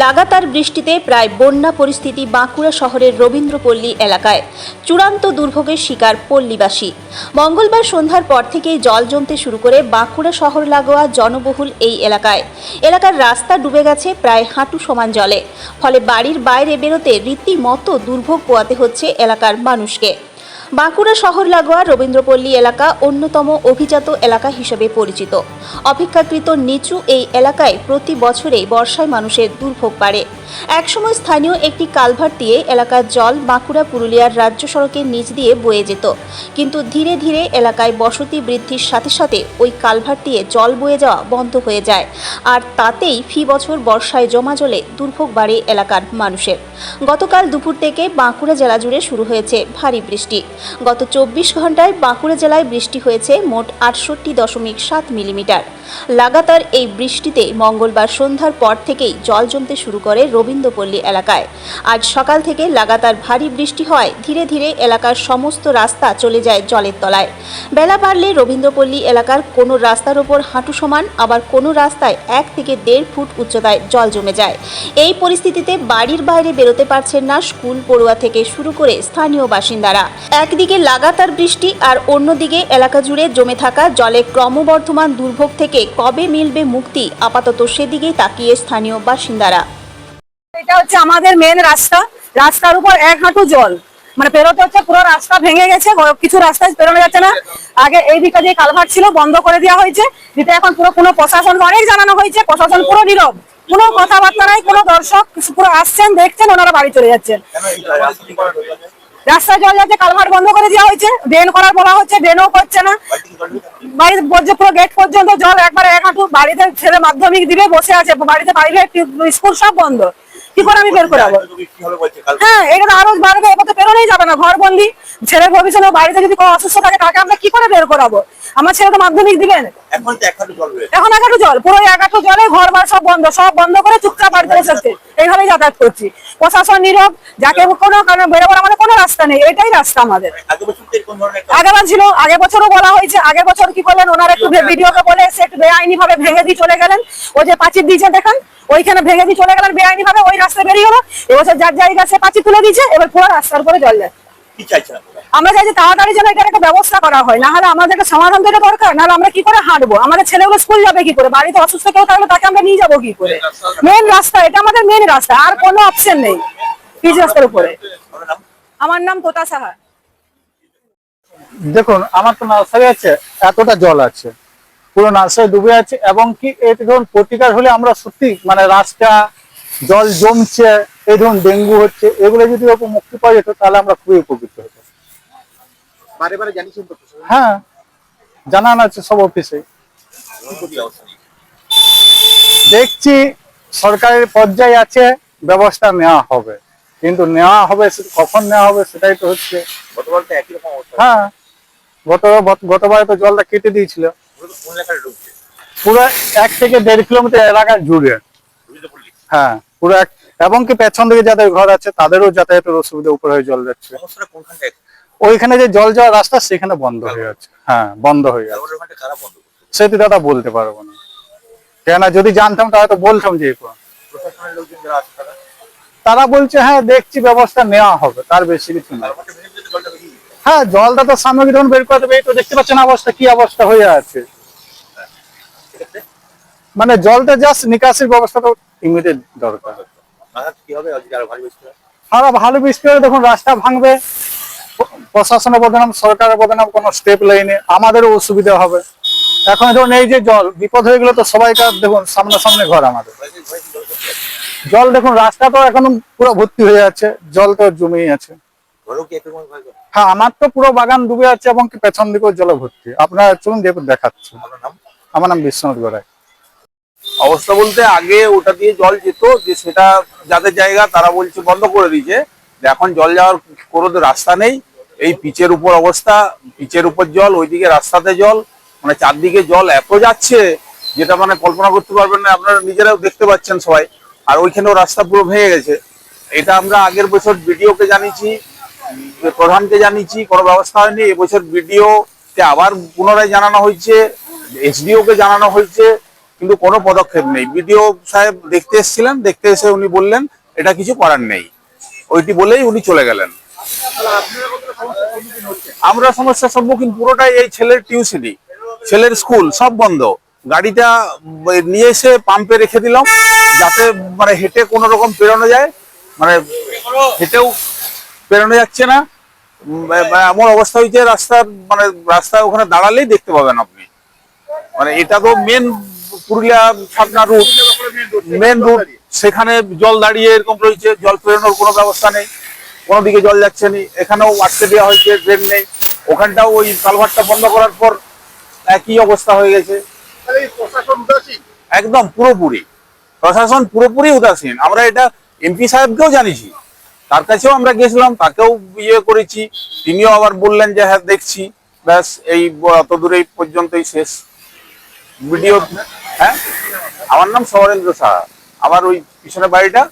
লাগাতার বৃষ্টিতে প্রায় বন্যা পরিস্থিতি বাঁকুড়া শহরের রবীন্দ্রপল্লী এলাকায়। চূড়ান্ত দুর্ভোগের শিকার পল্লীবাসী। মঙ্গলবার সন্ধ্যার পর থেকেই জল জমতে শুরু করে বাঁকুড়া শহর লাগোয়া জনবহুল এই এলাকায়। এলাকার রাস্তা ডুবে গেছে প্রায় হাঁটু সমান জলে। ফলে বাড়ির বাইরে বেরোতে রীতিমতো দুর্ভোগ পোয়াতে হচ্ছে এলাকার মানুষকে। বাঁকুড়া শহর লাগোয়া রবীন্দ্রপল্লী এলাকা অন্যতম অভিজাত এলাকা হিসেবে পরিচিত। অপেক্ষাকৃত নিচু এই এলাকায় প্রতি বছরেই বর্ষায় মানুষের দুর্ভোগ বাড়ে। একসময় স্থানীয় একটি কালভার্ট দিয়ে এলাকার জল বাঁকুড়া পুরুলিয়ার রাজ্য সড়কের নিচ দিয়ে বয়ে যেত। কিন্তু ধীরে ধীরে এলাকায় বসতি বৃদ্ধির সাথে সাথে ওই কালভার্ট দিয়ে জল বয়ে যাওয়া বন্ধ হয়ে যায়। আর তাতেই ফি বছর বর্ষায় জমা জলে দুর্ভোগ বাড়ে এলাকার মানুষের। গতকাল দুপুর থেকে বাঁকুড়া জেলা জুড়ে শুরু হয়েছে ভারী বৃষ্টি। গত চব্বিশ ঘন্টায় বাঁকুড়া জেলায় বৃষ্টি হয়েছে মোট আটষট্টি দশমিক সাত মিলিমিটার। লাগাতার এই বৃষ্টিতে মঙ্গলবার সন্ধ্যার পর থেকেই জল জমতে শুরু করে রবীন্দ্রপল্লী এলাকায়। আজ সকাল থেকে লাগাতার ভারী বৃষ্টি হয়, ধীরে ধীরে এলাকার সমস্ত রাস্তা চলে যায় জলের তলায়। বেলা বাড়লে রবীন্দ্রপল্লী এলাকার কোনো রাস্তার ওপর হাঁটু সমান, আবার কোনো রাস্তায় এক থেকে দেড় ফুট উচ্চতায় জল জমে যায়। এই পরিস্থিতিতে বাড়ির বাইরে বেরোতে পারছেন না স্কুল পড়ুয়া থেকে শুরু করে স্থানীয় বাসিন্দারা। একদিকে লাগাতার বৃষ্টি আর অন্যদিকে এলাকা জুড়ে জমে থাকা জলে ক্রমবর্ধমান দুর্ভোগ থেকে কবে মিলবে মুক্তি? আপাতত সেদিকেই তাকিয়ে স্থানীয় বাসিন্দারা। এটা হচ্ছে আমাদের মেন রাস্তা। রাস্তার উপর এক হাঁটু জল। মানে পেরোতে হচ্ছে, পুরো রাস্তা ভেঙে গেছে কিছু রাস্তায় পেরোনো যাচ্ছে না। আগে এই দিকটা যে কালভার ছিল, বন্ধ করে দেওয়া হয়েছে। যেটা এখন পুরো, কোনো প্রশাসনকে অনেক জানানো হয়েছে। প্রশাসন পুরো নীরব। কোনো কথাবার্তা নাই, কোনো দর্শক পুরো আসছেন, দেখছেন, ওনারা বাড়ি চলে যাচ্ছেন। রাস্তায় জল যাচ্ছে কালভার বন্ধ করে দেওয়া হয়েছে ড্রেন করার বলা হচ্ছে ড্রেনও করছে না। বাড়িতে পুরো গেট পর্যন্ত জল একবারে এক হাঁটু বাড়িতে ছেলে মাধ্যমিক দিবে বসে আছে বাড়িতে প্রাইভেট স্কুল সব বন্ধ। কি করে আমি বের করাবো? হ্যাঁ এটা আরও বাড়বে এবার তো বেরোনোই যাবে না ঘর বন্দি। ছেলের ভবিষ্যতে বাড়িতে যদি কোনো অসুস্থ থাকে তাকে আমরা কি করে বের করাবো? আমার ছেলে তো মাধ্যমিক দিবেন। এখন একাটু জল পুরো একাটু জলে ঘর বার সব বন্ধ সব বন্ধ করে চুপচাপ বাড়িতে বসে আছে। এইভাবেই যাতায়াত করছি। প্রশাসন নীরব যাকে কোনো কারণে বেরোবার আমাদের কোনো রাস্তা নেই এটাই রাস্তা আমাদের। আগেবার ছিল আগের বছরও বলা হয়েছে আগের বছর কি করলেন ওনারা একটু ভিডিওকে বলে সে একটু বেআইনি ভাবে ভেঙে দিয়ে চলে গেলেন। ওই যে পাঁচির দিয়েছে দেখেন ওইখানে ভেঙে দিয়ে চলে গেলেন বেআইনি ভাবে ওই রাস্তায় বেরিয়ে গেলো এবছর যার জায়গা সে পাঁচির তুলে দিয়েছে এবার পুরো রাস্তার উপরে জল যায় কি চাইছেন আমরা চাই যে তাড়াতাড়ি যেন এটার একটা ব্যবস্থা করা হয় না হলে আমাদের একটা সমাধান তো এটা দরকার নাহলে আমরা কি করে হাঁটবো? আমাদের ছেলেগুলো স্কুল যাবে কি করে? বাড়িতে অসুস্থ কেউ থাকলে তাকে আমরা নিয়ে যাব কি করে? মেন রাস্তা এটা আমাদের মেন রাস্তা আর কোনো অপশন নেই পিচ রাস্তার উপরে। আমার নাম তোতা সাহা। দেখুন আমার তো নার্সারি আছে এতটা জল আছে পুরো নার্সারি ডুবে আছে এবং কি এই ধরুন প্রতিকার হলে আমরা সত্যি মানে রাস্তা জল জমছে এই ধরুন ডেঙ্গু হচ্ছে এগুলো যদি ওপর মুক্তি পাওয়া যেত তাহলে আমরা খুবই উপকৃত হতো বারে বারে জানিয়েছেন হ্যাঁ জানান আছে সব অফিসে। দেখছি সরকারের পর্যায়ে আছে ব্যবস্থা নেওয়া হবে। কিন্তু নেওয়া হবে কখন নেওয়া হবে সেটাই তো হচ্ছে। হ্যাঁ গত গতবারে তো জলটা কেটে দিয়েছিল। পুরো এক থেকে দেড় কিলোমিটার এলাকা জুড়ে। হ্যাঁ পুরো এক এবং কি পেছন দিকে যাদের ঘর আছে তাদেরও যাতায়াতের অসুবিধা উপরে হয়ে জল যাচ্ছে। ওইখানে যে জল যাওয়ার রাস্তা সেখানে বন্ধ হয়ে যাচ্ছে। হ্যাঁ বন্ধ হয়ে যাচ্ছে। সেটি দাদা বলতে পারব না। কেন যদি জানতাম তাহলে তো বলতাম যে তারা? বলছে হ্যাঁ দেখছি ব্যবস্থা নেওয়া হবে তার বেশি কিছু না। হ্যাঁ জলটা তো সামগ্রী যখন বের করে দেবে তো দেখতে পাচ্ছেন অবস্থা কি অবস্থা হয়ে আছে। মানে জলটা জাস্ট নিকাশির ব্যবস্থা তো ইমিডিয়েট দরকার। সারা ভালো বৃষ্টি দেখুন রাস্তা ভাঙবে। প্রশাসনের বদনাম সরকারের বদনাম কোনো স্টেপ লাইনে। আমাদেরও অসুবিধা হবে। এখন ধরুন এই যে জল বিপদ হয়ে গেলে তো সবাইকার দেখুন সামনাসামনি ঘর আমাদের। জল দেখুন রাস্তা তো এখন পুরো ভর্তি হয়ে যাচ্ছে। জল তো জমেই আছে। হ্যাঁ আমার তো পুরো বাগান ডুবে আছে এবং পেছন দিকেও জলে ভর্তি। আপনারা চলুন দেখুন দেখাচ্ছি। আমার নাম বিশ্বনাথ গড়াই। অবস্থা বলতে আগে ওটা দিয়ে জল যেত, যে সেটা যাদের জায়গা তারা বলছে বন্ধ করে দিয়েছে। এখন জল যাওয়ার কোনো রাস্তা নেই। এই পিচের উপর অবস্থা, পিচের উপর জল, ওইদিকে রাস্তাতে জল মানে চারদিকে জল এত যাচ্ছে যেটা মানে কল্পনা করতে পারবেন না, আপনারা নিজেরাও দেখতে পাচ্ছেন সবাই। আর ওইখানেও রাস্তা পুরো ভেঙে গেছে। এটা আমরা আগের বছর বিডিওকে জানিয়েছি প্রধানকে জানিয়েছি, কোনো ব্যবস্থা হয়নি। এবছর বিডিও কে আবার পুনরায় জানানো হয়েছে এসডিও কে জানানো হয়েছে। কিন্তু কোনো পদক্ষেপ নেই। বিডিও সাহেব দেখতে এসেছিলেন, দেখতে এসে উনি বললেন, এটা কিছু করার নেই। ওইটি বলেই উনি চলে গেলেন। আমরা সমস্যার সম্মুখীন, পুরোটাই এই ছেলের টিউশনি, ছেলের স্কুল, সব বন্ধ। গাড়িটা নিয়ে এসে পাম্পে রেখে দিলাম, যাতে মানে হেঁটে কোনো রকম পেরোনো যায়। মানে হেঁটেও পেরোনো যাচ্ছে না। এমন অবস্থা হয়েছে রাস্তার মানে রাস্তায় ওখানে দাঁড়ালেই দেখতে পাবেন আপনি। মানে এটা তো main Purulia Chhatna route main route সেখানে জল দাঁড়িয়ে এরকম রয়েছে জল পেরোনোর কোনো ব্যবস্থা নেই কোনো দিকে জল যাচ্ছে না এখানেও আটকে দেওয়া হয়েছে ড্রেন নেই ওখানটাও ওই কালভারটা বন্ধ করার পর একই অবস্থা হয়ে গেছে। একদম পুরোপুরি। প্রশাসন পুরোপুরি উদাসীন। আমরা এটা এমপি সাহেবকেও জানিয়েছি। তার কাছেও আমরা গেছিলাম তাকেও ইয়ে করেছি। তিনিও আবার বললেন যে হ্যাঁ দেখছি। ব্যাস এই অত দূরে এই পর্যন্তই শেষ। ভিডিও হ্যাঁ? আমার নাম সমরেন্দ্র সাহা। আমার ওই পিছনে বাড়িটা